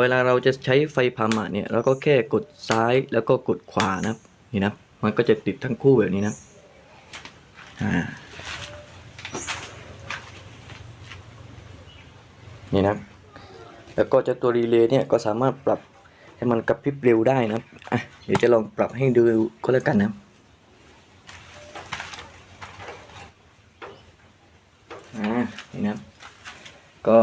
เวลาเราจะใช้ไฟพามาเนี่ยเราก็แค่กดซ้ายแล้วก็กดขวานะครับนี่นะมันก็จะติดทั้งคู่แบบนี้นะอ่านี่นะแล้วก็จะตัวรีเลย์เนี่ยก็สามารถปรับให้มันกระพริบเร็วได้นะอะเดี๋ยวจะลองปรับให้ดูก็แล้วกันนะอ่านี่นะก็